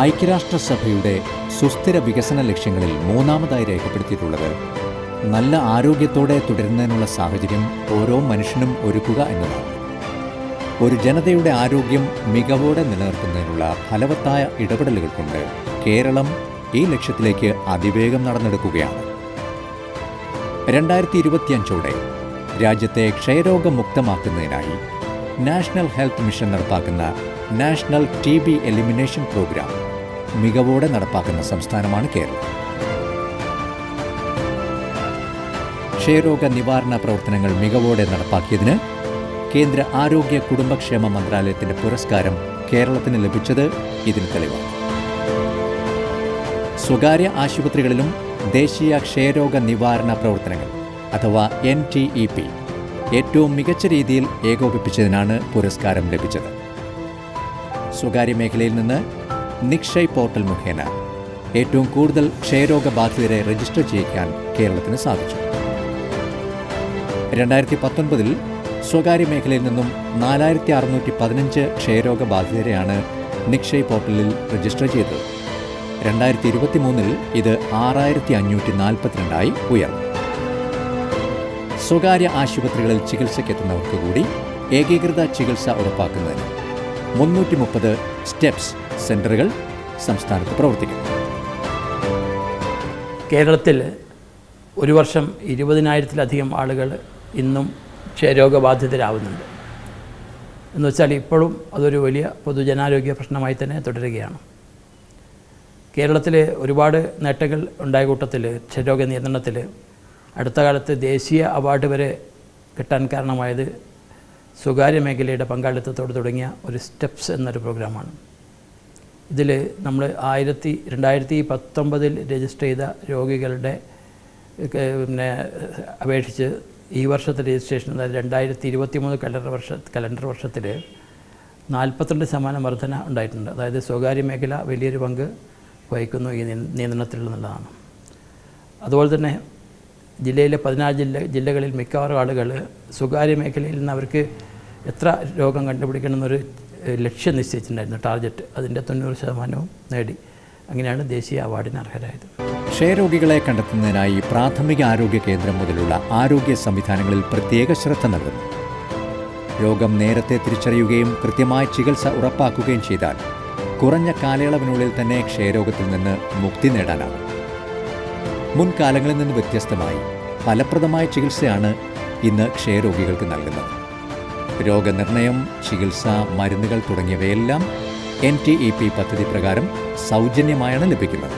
ഐക്യരാഷ്ട്രസഭയുടെ സുസ്ഥിര വികസന ലക്ഷ്യങ്ങളിൽ മൂന്നാമതായി രേഖപ്പെടുത്തിയിട്ടുള്ളത് നല്ല ആരോഗ്യത്തോടെ തുടരുന്നതിനുള്ള സാഹചര്യം ഓരോ മനുഷ്യനും ഒരുക്കുക എന്നതാണ്. ഒരു ജനതയുടെ ആരോഗ്യം മികവോടെ നിലനിർത്തുന്നതിനുള്ള ഫലവത്തായ ഇടപെടലുകൾ കൊണ്ട് കേരളം ഈ ലക്ഷ്യത്തിലേക്ക് അതിവേഗം നടന്നെടുക്കുകയാണ്. രണ്ടായിരത്തി ഇരുപത്തിയഞ്ചോടെ രാജ്യത്തെ ക്ഷയരോഗമുക്തമാക്കുന്നതിനായി നാഷണൽ ഹെൽത്ത് മിഷൻ നടപ്പാക്കുന്ന national T B elimination programme മികവോടെ നടപ്പാക്കുന്ന സംസ്ഥാനമാണ് കേരളം. ക്ഷയരോഗ നിവാരണ പ്രവർത്തനങ്ങൾ മികവോടെ നടപ്പാക്കിയതിന് കേന്ദ്ര ആരോഗ്യ കുടുംബക്ഷേമ മന്ത്രാലയത്തിന്റെ പുരസ്കാരം കേരളത്തിന് ലഭിച്ചത് ഇതിന് തെളിവാണ്. സ്വകാര്യ ആശുപത്രികളിലും ദേശീയ ക്ഷയരോഗ നിവാരണ പ്രവർത്തനങ്ങൾ അഥവാ എൻ ടി ഇ പി ഏറ്റവും മികച്ച രീതിയിൽ ഏകോപിപ്പിച്ചതിനാണ് പുരസ്കാരം ലഭിച്ചത്. സ്വകാര്യ മേഖലയിൽ നിന്ന് നിക്ഷയ് പോർട്ടൽ മുഖേന. ഏറ്റവും കൂടുതൽ ക്ഷയരോഗ ബാധിതരെ രജിസ്റ്റർ ചെയ്യിക്കാൻ കേരളത്തിന് സാധിച്ചു. രണ്ടായിരത്തി പത്തൊൻപതിൽ സ്വകാര്യ മേഖലയിൽ നിന്നും നാലായിരത്തി അറുന്നൂറ്റി പതിനഞ്ച് ക്ഷയരോഗ ബാധിതരെയാണ് നിക്ഷയ് പോർട്ടലിൽ രജിസ്റ്റർ ചെയ്തത്. രണ്ടായിരത്തി ഇരുപത്തി മൂന്നിൽ ഇത് ആറായിരത്തി അഞ്ഞൂറ്റി നാൽപ്പത്തിരണ്ടായി ഉയർന്നു. സ്വകാര്യ ആശുപത്രികളിൽ ചികിത്സയ്ക്കെത്തുന്നവർക്ക് കൂടി ഏകീകൃത ചികിത്സ ഉറപ്പാക്കുന്നതിന് മുന്നൂറ്റി മുപ്പത് സ്റ്റെപ്സ് സെന്ററുകൾ സംസ്ഥാനത്ത് പ്രവർത്തിക്കും. കേരളത്തിൽ ഒരു വർഷം ഇരുപതിനായിരത്തിലധികം ആളുകൾ ഇന്നും ക്ഷയരോഗബാധിതരാകുന്നുണ്ട് എന്ന് വെച്ചാൽ ഇപ്പോഴും അതൊരു വലിയ പൊതുജനാരോഗ്യ പ്രശ്നമായി തന്നെ തുടരുകയാണ്. കേരളത്തിൽ ഒരുപാട് നേട്ടങ്ങൾ ഉണ്ടായ കൂട്ടത്തിൽ ക്ഷയരോഗ നിയന്ത്രണത്തിൽ അടുത്ത കാലത്ത് ദേശീയ അവാർഡ് വരെ കിട്ടാൻ കാരണമായത് സ്വകാര്യ മേഖലയുടെ പങ്കാളിത്തത്തോട് തുടങ്ങിയ ഒരു സ്റ്റെപ്സ് എന്നൊരു പ്രോഗ്രാമാണ്. ഇതിൽ നമ്മൾ ആയിരത്തി രണ്ടായിരത്തി പത്തൊമ്പതിൽ രജിസ്റ്റർ ചെയ്ത രോഗികളുടെ പിന്നെ അപേക്ഷിച്ച് ഈ വർഷത്തെ രജിസ്ട്രേഷൻ അതായത് രണ്ടായിരത്തി ഇരുപത്തി മൂന്ന് കലണ്ടർ വർഷ കലണ്ടർ വർഷത്തിൽ നാൽപ്പത്തിരണ്ട് ശതമാനം വർധന ഉണ്ടായിട്ടുണ്ട്. അതായത് സ്വകാര്യ മേഖല വലിയൊരു പങ്ക് വഹിക്കുന്നു ഈ നിയ- നിയന്ത്രണത്തിൽ അതുപോലെ തന്നെ ജില്ലയിലെ പതിനാറ് ജില്ല ജില്ലകളിൽ മിക്കവാറും ആളുകൾ സ്വകാര്യ മേഖലയിൽ നിന്ന് അവർക്ക് എത്ര രോഗം കണ്ടുപിടിക്കണം എന്നൊരു ലക്ഷ്യം നിശ്ചയിച്ചിട്ടുണ്ടായിരുന്നു. ടാർഗറ്റ് അതിന്റെ തൊണ്ണൂറ് ശതമാനവും നേടി. അങ്ങനെയാണ് ദേശീയ അവാർഡിന് അർഹരായത്. ക്ഷയരോഗികളെ കണ്ടെത്തുന്നതിനായി പ്രാഥമിക ആരോഗ്യ കേന്ദ്രം മുതലുള്ള ആരോഗ്യ സംവിധാനങ്ങളിൽ പ്രത്യേക ശ്രദ്ധ നൽകുന്നു. രോഗം നേരത്തെ തിരിച്ചറിയുകയും കൃത്യമായ ചികിത്സ ഉറപ്പാക്കുകയും ചെയ്താൽ കുറഞ്ഞ കാലയളവിനുള്ളിൽ തന്നെ ക്ഷയരോഗത്തിൽ നിന്ന് മുക്തി നേടാനാകും. മുൻകാലങ്ങളിൽ നിന്ന് വ്യത്യസ്തമായി ഫലപ്രദമായ ചികിത്സയാണ് ഇന്ന് ക്ഷയരോഗികൾക്ക് നൽകുന്നത്. രോഗനിർണയം ചികിത്സ മരുന്നുകൾ തുടങ്ങിയവയെല്ലാം എൻ ടി ഇ പി പദ്ധതി പ്രകാരം സൗജന്യമായാണ് ലഭിക്കുന്നത്.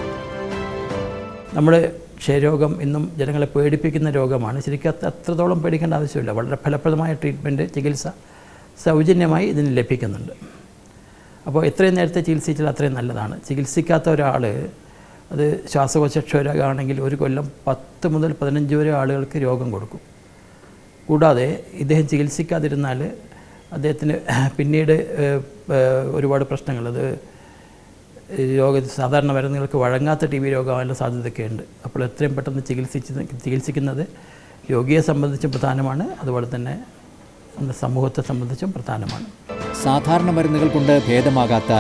നമ്മൾ ക്ഷയരോഗം ഇന്നും ജനങ്ങളെ പേടിപ്പിക്കുന്ന രോഗമാണ്. ശരിക്കും അത്ര- അത്രത്തോളം പേടിക്കേണ്ട ആവശ്യമില്ല. വളരെ ഫലപ്രദമായ ട്രീറ്റ്മെന്റ് ചികിത്സ സൗജന്യമായി ഇതിന് ലഭിക്കുന്നുണ്ട്. അപ്പോൾ എത്രയും നേരത്തെ ചികിത്സിച്ചാൽ അത്രയും നല്ലതാണ്. ചികിത്സിക്കാത്ത ഒരാൾ അത് ശ്വാസകോശ ക്ഷയരോഗമാണെങ്കിൽ ഒരു കൊല്ലം പത്ത് മുതൽ പതിനഞ്ച് വരെ ആളുകൾക്ക് രോഗം കൊടുക്കും. കൂടാതെ ഇദ്ദേഹം ചികിത്സിക്കാതിരുന്നാൽ അദ്ദേഹത്തിന് പിന്നീട് ഒരുപാട് പ്രശ്നങ്ങൾ. അത് രോഗ സാധാരണ മരുന്നുകൾക്ക് വഴങ്ങാത്ത ടി ബി രോഗമാകാനുള്ള സാധ്യതയൊക്കെ ഉണ്ട് അപ്പോൾ എത്രയും പെട്ടെന്ന് ചികിത്സിച്ച് ചികിത്സിക്കുന്നത് രോഗിയെ സംബന്ധിച്ചും പ്രധാനമാണ്. അതുപോലെ തന്നെ സമൂഹത്തെ സംബന്ധിച്ചും പ്രധാനമാണ്. സാധാരണ മരുന്നുകൾ കൊണ്ട് ഭേദമാകാത്ത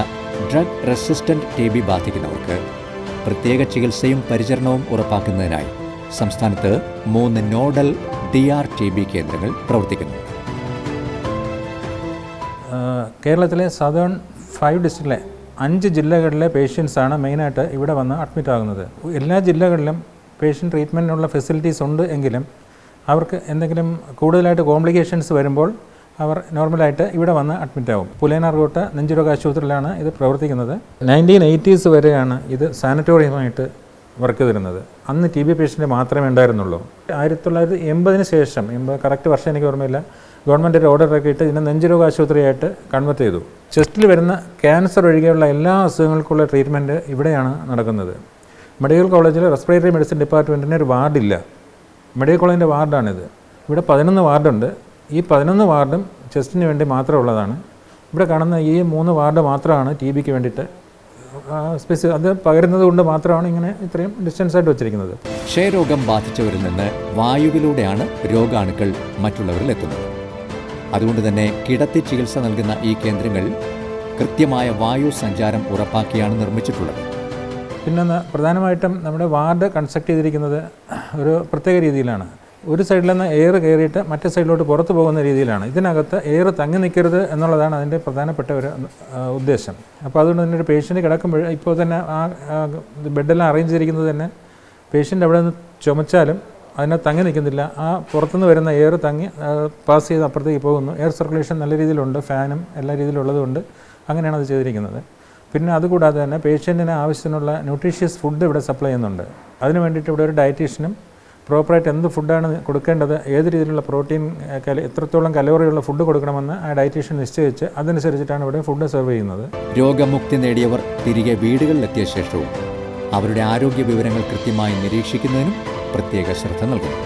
ഡ്രഗ് റെസിസ്റ്റന്റ് ടി ബി ബാധിക്കുന്നവർക്ക് പ്രത്യേക ചികിത്സയും പരിചരണവും ഉറപ്പാക്കുന്നതിനായി സംസ്ഥാനത്ത് മൂന്ന് nodal D R T B കേന്ദ്രങ്ങൾ പ്രവർത്തിക്കുന്നു. കേരളത്തിലെ സദേൺ ഫൈവ് ഡിസ്ട്രിക്റ്റിലെ അഞ്ച് ജില്ലകളിലെ പേഷ്യൻസാണ് മെയിനായിട്ട് ഇവിടെ വന്ന് അഡ്മിറ്റ് ആകുന്നത്. എല്ലാ ജില്ലകളിലും പേഷ്യന്റ് ട്രീറ്റ്മെന്റിനുള്ള ഫെസിലിറ്റീസ് ഉണ്ട് എങ്കിലും അവർക്ക് എന്തെങ്കിലും കൂടുതലായിട്ട് കോംപ്ലിക്കേഷൻസ് വരുമ്പോൾ അവർ നോർമലായിട്ട് ഇവിടെ വന്ന് അഡ്മിറ്റ് ആവും. പുലേനാർകോട്ട് നെഞ്ചുരോഗ ആശുപത്രിയിലാണ് ഇത് പ്രവർത്തിക്കുന്നത്. നയന്റീൻ എയ്റ്റീസ് വരെയാണ് ഇത് സാനിറ്റോറിയമായിട്ട് വർക്ക് ചെയ്തിരുന്നത്. അന്ന് ടി ബി പേഷ്യന്റ് മാത്രമേ ഉണ്ടായിരുന്നുള്ളൂ. ആയിരത്തി തൊള്ളായിരത്തി എൺപതിന് ശേഷം എൺപത് കറക്റ്റ് വർഷം എനിക്ക് ഓർമ്മയില്ല ഗവൺമെന്റ് ഒരു ഓർഡർ ഇറക്കിയിട്ട് ഇതിനെ നെഞ്ചുരോഗ ആശുപത്രിയായിട്ട് കൺവേർട്ട് ചെയ്തു. ചെസ്റ്റിൽ വരുന്ന ക്യാൻസർ ഒഴികെയുള്ള എല്ലാ അസുഖങ്ങൾക്കുള്ള ട്രീറ്റ്മെന്റ് ഇവിടെയാണ് നടക്കുന്നത്. മെഡിക്കൽ കോളേജിൽ റെസ്പിറേറ്ററി മെഡിസിൻ ഡിപ്പാർട്ട്മെന്റിന് ഒരു വാർഡില്ല മെഡിക്കൽ കോളേജിന്റെ വാർഡാണിത് ഇവിടെ പതിനൊന്ന് വാർഡുണ്ട് ഈ പതിനൊന്ന് വാർഡും ചെസ്റ്റിന് വേണ്ടി മാത്രമുള്ളതാണ് ഇവിടെ കാണുന്ന ഈ മൂന്ന് വാർഡ് മാത്രമാണ് ടി ബിക്ക് വേണ്ടിയിട്ട് സ്പെസി അത് പകരുന്നത് കൊണ്ട് മാത്രമാണ് ഇങ്ങനെ ഇത്രയും ഡിസ്റ്റൻസ് ആയിട്ട് വെച്ചിരിക്കുന്നത്. ക്ഷയരോഗം ബാധിച്ചവരിൽ നിന്ന് വായുവിലൂടെയാണ് രോഗാണുക്കൾ മറ്റുള്ളവരിൽ എത്തുന്നത്. അതുകൊണ്ട് തന്നെ കിടത്തി ചികിത്സ നൽകുന്ന ഈ കേന്ദ്രങ്ങൾ കൃത്യമായ വായു സഞ്ചാരം ഉറപ്പാക്കിയാണ് നിർമ്മിച്ചിട്ടുള്ളത്. പിന്നെ പ്രധാനമായിട്ടും നമ്മുടെ വാർഡ് കൺസ്ട്രക്ട് ചെയ്തിരിക്കുന്നത് ഒരു പ്രത്യേക രീതിയിലാണ്. ഒരു സൈഡിൽ നിന്ന് എയർ കയറിയിട്ട് മറ്റേ സൈഡിലോട്ട് പുറത്തു പോകുന്ന രീതിയിലാണ്. ഇതിനകത്ത് എയർ തങ്ങി നിൽക്കരുത് എന്നുള്ളതാണ് അതിന്റെ പ്രധാനപ്പെട്ട ഒരു ഉദ്ദേശം. അപ്പോൾ അതുകൊണ്ട് തന്നെ ഒരു പേഷ്യന്റ് കിടക്കുമ്പോൾ ഇപ്പോൾ തന്നെ ആ ബെഡെല്ലാം അറേഞ്ച് ചെയ്തിരിക്കുന്നത് തന്നെ പേഷ്യന്റ് അവിടെ നിന്ന് ചുമച്ചാലും അതിനെ തങ്ങി നിൽക്കുന്നില്ല. ആ പുറത്തുനിന്ന് വരുന്ന എയർ തങ്ങി പാസ് ചെയ്ത് അപ്പുറത്തേക്ക് പോകുന്നു. എയർ സർക്കുലേഷൻ നല്ല രീതിയിലുണ്ട് ഫാനും എല്ലാ രീതിയിലുള്ളതുകൊണ്ട് അങ്ങനെയാണ് അത് ചെയ്തിരിക്കുന്നത്. പിന്നെ അതുകൂടാതെ തന്നെ പേഷ്യന്റിന് ആവശ്യത്തിനുള്ള ന്യൂട്രീഷ്യസ് ഫുഡ് ഇവിടെ സപ്ലൈ ചെയ്യുന്നുണ്ട്. അതിന് വേണ്ടിയിട്ട് ഇവിടെ ഒരു ഡയറ്റീഷ്യനും പ്രോപ്പറായിട്ട് എന്ത് ഫുഡാണ് കൊടുക്കേണ്ടത് ഏത് രീതിയിലുള്ള പ്രോട്ടീൻ കല എത്രത്തോളം കലോറിയുള്ള ഫുഡ് കൊടുക്കണമെന്ന് ആ ഡയറ്റീഷ്യൻ നിശ്ചയിച്ച് അതനുസരിച്ചിട്ടാണ് ഇവിടെ ഫുഡ് സെർവ് ചെയ്യുന്നത്. രോഗമുക്തി നേടിയവർ തിരികെ വീടുകളിലെത്തിയ ശേഷവും അവരുടെ ആരോഗ്യ വിവരങ്ങൾ കൃത്യമായി നിരീക്ഷിക്കുന്നതിനും പ്രത്യേക ശ്രദ്ധ നൽകുന്നു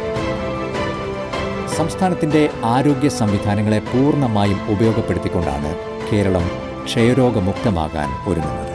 സംസ്ഥാനത്തിന്റെ ആരോഗ്യ സംവിധാനങ്ങളെ പൂർണമായും ഉപയോഗപ്പെടുത്തിക്കൊണ്ടാണ് കേരളം ക്ഷയരോഗമുക്തമാകാൻ ഒരുങ്ങുന്നത്.